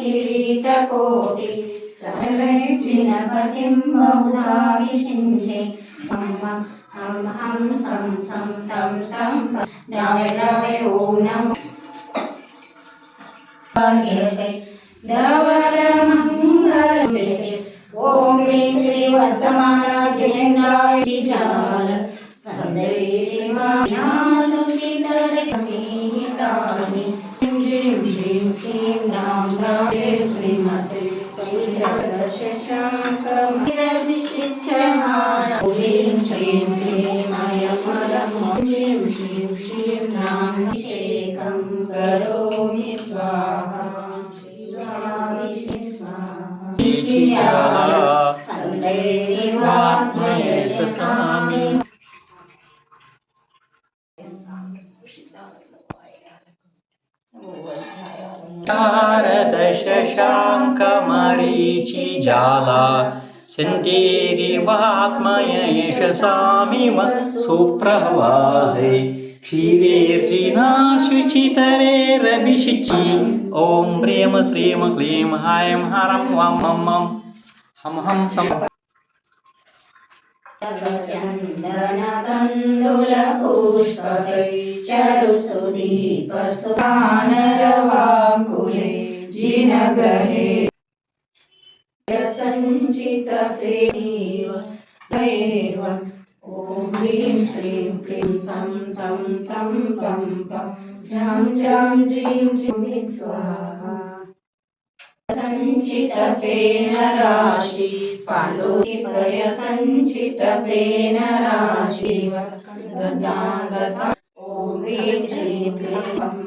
किरीटकोटि सर्वैर्जिनपतिं बहुधाभिषिञ्जे मम हं हं सं सं तं तं दवे दवे ॐ नमो धवलमङ्गलमेते ॐ ह्रीं श्रीवर्धमानाजेन्द्राय जाल सर्वे देवा सुचितरे कमीतानि करोमि स्वाहा स्वाहा सन्दैवात्मयशसामि शारदशशाङ्कमरीचिजाला सन्तीरिवात्मययशसामिव सुप्रवाहे क्षीरेर्जिना शुचितरेरभिषिचि ॐ ह्रीं श्रीं क्लीं ह्रां हरं वं मम हम हम सम चन्दनकन्दुलपुष्पकै चरुसुदीपसुपान जिनग्रहे सञ्चितफेव दैव ॐ ह्रीं श्रीं क्लीं सं तं तं पं पं। झं जीं जीं। स्वाहा। सञ्चितपेन राशि पाण्डुलिपय सञ्चितपेन राशिव गदागता ॐ ह्रीं श्रीं क्लीं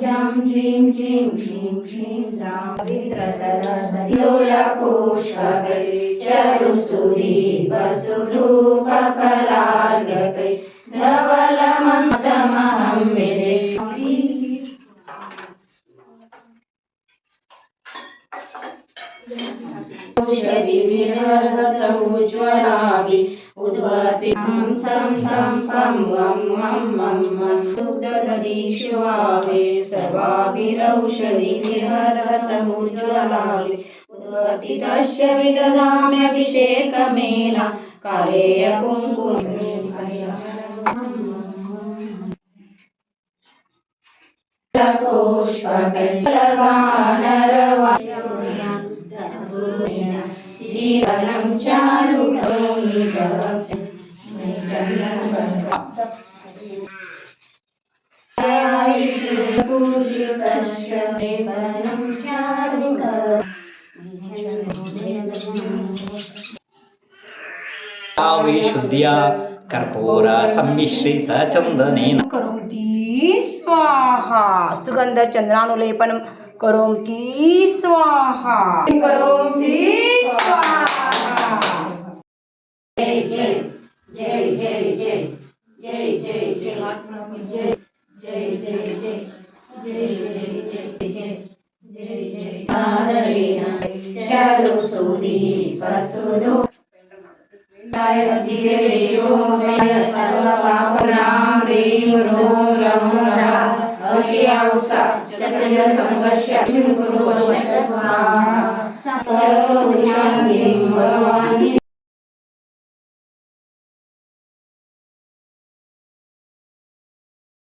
जं श्रीं श्रीं श्रीं श्रीं दावित्रतरदयोलकोशगै चरुसुरी वसुरूपकला उज्ज्वलाभि उद्वति सं सं कं वं मं मं दुग्धदीक्षुवाहे सर्वाभिरौषधि निर्हरतमुज्ज्वलाभि उद्वति तस्य विदधाम्यभिषेकमेन कालेय कुङ्कुमे। कोष्पकलवानरवा જીવનમ ચારુ કૌમી ભક્ત शुद्ध्या कर्पूरा सम्मिश्रित चंदनेन करोति स्वाहा सुगंध चंद्रानुलेपनम चंद्रानुलेपनं करोति स्वाहा। करोति स्वाहा। जय जय जय जय जय जय जय जय जय जय जय जय जय जय जय जय जय जय नारायण शरुसुदीपसुदो जय धिरेजो सर्वपापनां ह्रीं ह्रो रमणा उषा चन्द्रय संघर्ष किं कुर्वश्च स्वाहा ततो दिशां